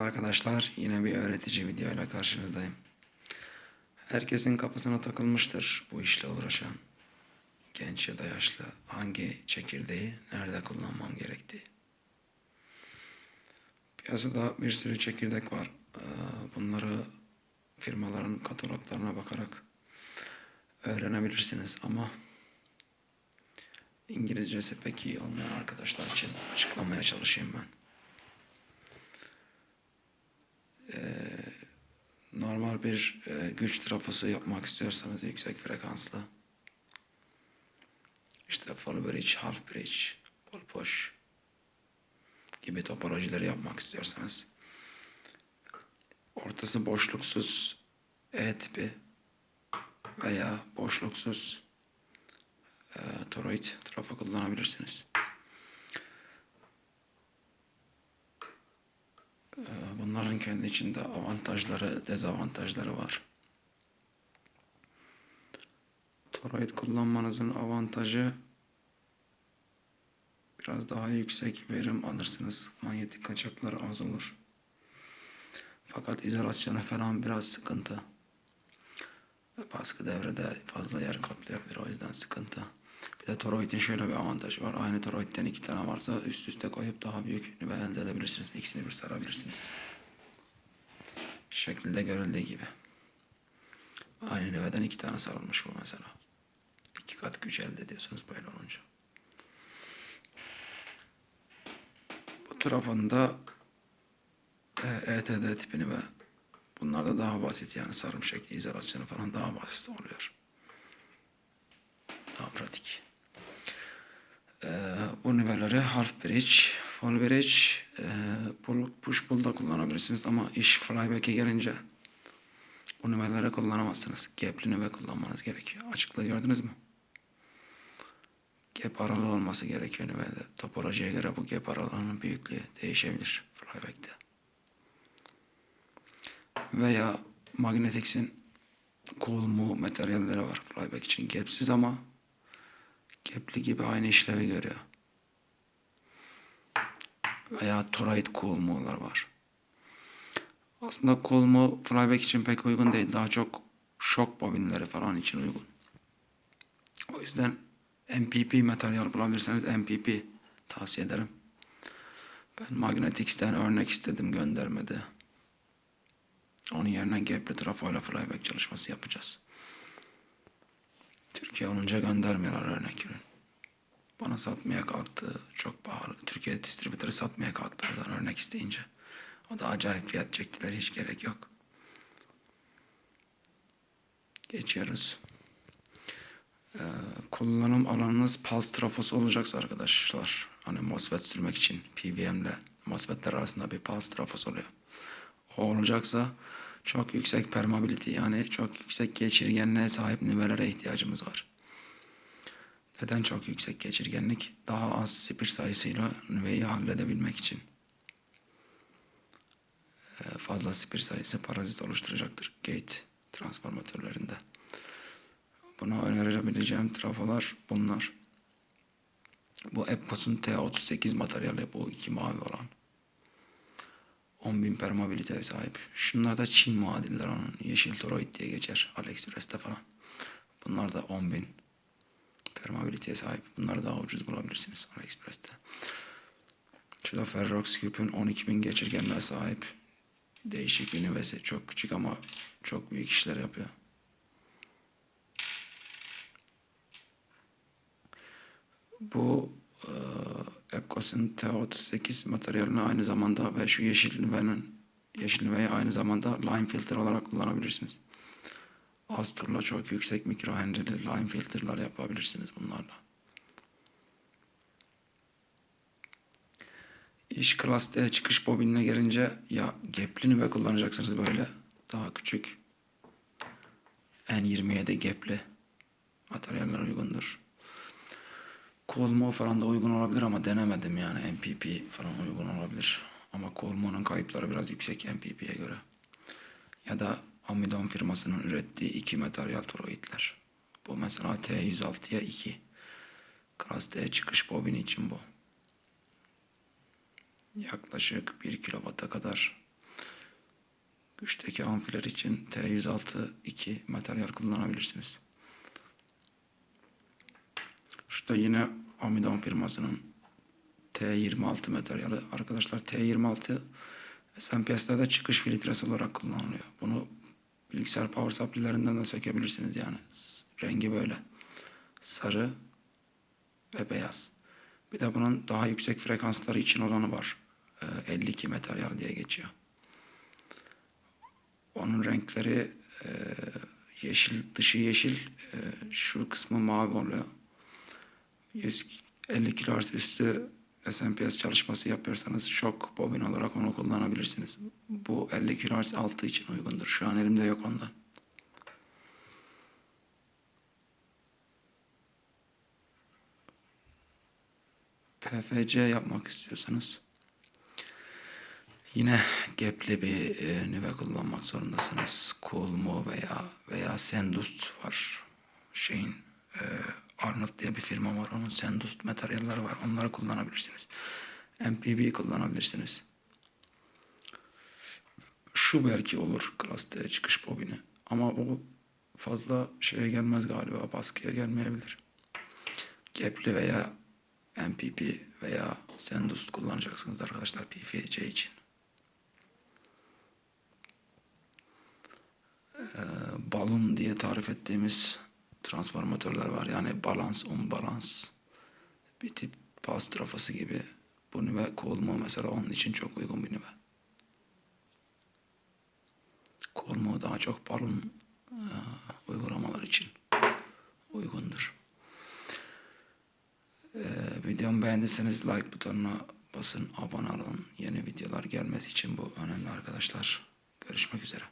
Arkadaşlar yine bir öğretici videoyla karşınızdayım. Herkesin kafasına takılmıştır bu işle uğraşan genç ya da yaşlı hangi çekirdeği nerede kullanmam gerektiği. Piyasada bir sürü çekirdek var. Ee, Bunları firmaların kataloglarına bakarak öğrenebilirsiniz ama İngilizcesi pek iyi olmayan arkadaşlar için açıklamaya çalışayım ben. Normal bir e, güç trafosu yapmak istiyorsanız yüksek frekanslı işte full bridge, half bridge, pole push gibi topolojileri yapmak istiyorsanız ortası boşluksuz E tipi veya boşluksuz e, toroid trafo kullanabilirsiniz. Kendi içinde avantajları, dezavantajları var. Toroid kullanmanızın avantajı biraz daha yüksek verim alırsınız. Manyetik kaçaklar az olur. Fakat izolasyonu falan biraz sıkıntı. Baskı devrede fazla yer kaplayabilir o yüzden sıkıntı. Bir de toroidin şöyle bir avantajı var. Aynı toroidden iki tane varsa üst üste koyup daha büyük elde edebilirsiniz. İkisini bir sarabilirsiniz. Şekilde görüldüğü gibi. Aynı nüveden iki tane sarılmış bu mesela. İki kat güç elde ediyorsunuz böyle olunca. Bu trafonda e, ETD tipini ve bunlar da daha basit yani sarım şekli izolasyonu falan daha basit oluyor. Daha pratik. Ee, bu nüveleri half bridge, bridge, e, pull, push pull da kullanabilirsiniz ama iş flyback'e gelince bu nüveleri kullanamazsınız. Gap'li nüve kullanmanız gerekiyor. Açıklığı gördünüz mü? Gap aralığı olması gerekiyor nüvede. Topolojiye göre bu gap aralığının büyüklüğü değişebilir flyback'te. Veya Magnetix'in cool mu materyalleri var flyback için gapsiz ama Kepli gibi aynı işlevi görüyor. Veya Toroid Coolmo'lar var. Aslında Coolmo flyback için pek uygun değil. Daha çok şok bobinleri falan için uygun. O yüzden MPP materyal bulabilirseniz MPP tavsiye ederim. Ben Magnetix'ten örnek istedim göndermedi. Onun yerine gapli trafoyla flyback çalışması yapacağız. Türkiye olunca göndermiyorlar örnek ürün. Bana satmaya kalktı. Çok pahalı. Türkiye distribütörü satmaya kalktı buradan örnek isteyince. O da acayip fiyat çektiler. Hiç gerek yok. Geçiyoruz. Ee, kullanım alanınız pulse trafosu olacaksa arkadaşlar. Hani MOSFET sürmek için PWM ile MOSFET'ler arasında bir pulse trafosu oluyor. O olacaksa çok yüksek permeability yani çok yüksek geçirgenliğe sahip nüvelere ihtiyacımız var. Neden çok yüksek geçirgenlik? Daha az spir sayısıyla nüveyi halledebilmek için. Ee, fazla spir sayısı parazit oluşturacaktır gate transformatörlerinde. Buna önerebileceğim trafolar bunlar. Bu Eppos'un T38 materyali bu iki mavi olan. 10.000 permeabiliteye sahip. Şunlar da Çin muadiller onun. Yeşil toroid diye geçer AliExpress'te falan. Bunlar da 10.000 permeabiliteye sahip. Bunları daha ucuz bulabilirsiniz AliExpress'te. Şu da Ferrox Cube'ün 12.000 geçirgenliğe sahip. Değişik bir nüvesi. Çok küçük ama çok büyük işler yapıyor. Bu e, Epcos'un T38 materyalini aynı zamanda ve şu yeşil nüvenin yeşil nüveyi aynı zamanda line filter olarak kullanabilirsiniz. Az turla çok yüksek mikro henry'li line filterlar yapabilirsiniz bunlarla. İş Class D çıkış bobinine gelince ya gapli nüve kullanacaksınız böyle daha küçük. N27 gapli materyaller uygundur. Colmo falan da uygun olabilir ama denemedim yani. MPP falan uygun olabilir. Ama Colmo'nun kayıpları biraz yüksek MPP'ye göre. Ya da Amidon firmasının ürettiği iki materyal toroidler. Bu mesela T106'ya 2. Class D çıkış bobini için bu. Yaklaşık 1 kilovata kadar Güçteki amfiler için T106 2 materyal kullanabilirsiniz. Şurada yine Amidon firmasının T26 materyali. Arkadaşlar T26 SMPS'lerde çıkış filtresi olarak kullanılıyor. Bunu bilgisayar power supply'lerinden de sökebilirsiniz yani. Rengi böyle. Sarı ve beyaz. Bir de bunun daha yüksek frekansları için olanı var. Ee, 52 materyal diye geçiyor. Onun renkleri e, yeşil, dışı yeşil, e, şu kısmı mavi oluyor. 150 kHz üstü SMPS çalışması yapıyorsanız şok bobin olarak onu kullanabilirsiniz. Bu 50 kHz altı için uygundur. Şu an elimde yok ondan. PFC yapmak istiyorsanız yine gapli bir e, nüve kullanmak zorundasınız. Coolmo veya veya Sendust var. Şeyin e, Arnold diye bir firma var. Onun Sendust materyalleri var. Onları kullanabilirsiniz. MPB kullanabilirsiniz. Şu belki olur D çıkış bobini. Ama o fazla şeye gelmez galiba. Baskıya gelmeyebilir. Gapli veya MPP veya Sendust kullanacaksınız arkadaşlar PFC için. Ee, balon diye tarif ettiğimiz transformatörler var. Yani balans, unbalans bir tip pas trafosu gibi. Bu nüve Colmo mesela onun için çok uygun bir nüve. Colmo daha çok balon e, uygulamalar için uygundur. Ee, videomu beğendiyseniz like butonuna basın, abone olun. Yeni videolar gelmesi için bu önemli arkadaşlar. Görüşmek üzere.